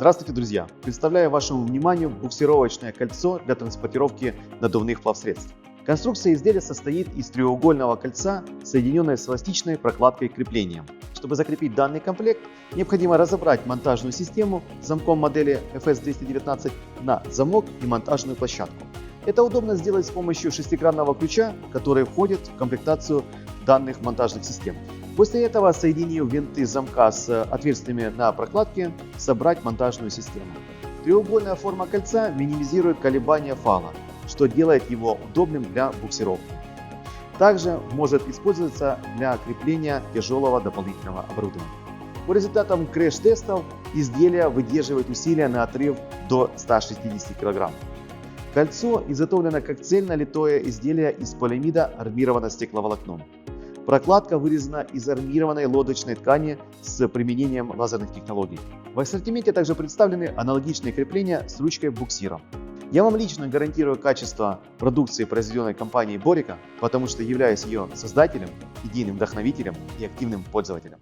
Здравствуйте, друзья! Представляю вашему вниманию буксировочное кольцо для транспортировки надувных плавсредств. Конструкция изделия состоит из треугольного кольца, соединенное с эластичной прокладкой креплением. Чтобы закрепить данный комплект, необходимо разобрать монтажную систему с замком модели FS219 на замок и монтажную площадку. Это удобно сделать с помощью шестигранного ключа, который входит в комплектацию данных монтажных систем. После этого, соединив винты замка с отверстиями на прокладке, собрать монтажную систему. Треугольная форма кольца минимизирует колебания фала, что делает его удобным для буксировки. Также может использоваться для крепления тяжелого дополнительного оборудования. По результатам креш-тестов изделие выдерживает усилия на отрыв до 160 кг. Кольцо изготовлено как цельно литое изделие из полиамида армировано стекловолокном. Прокладка вырезана из армированной лодочной ткани с применением лазерных технологий. В ассортименте также представлены аналогичные крепления с ручкой буксиром. Я вам лично гарантирую качество продукции, произведенной компанией Борика, потому что являюсь ее создателем, идейным вдохновителем и активным пользователем.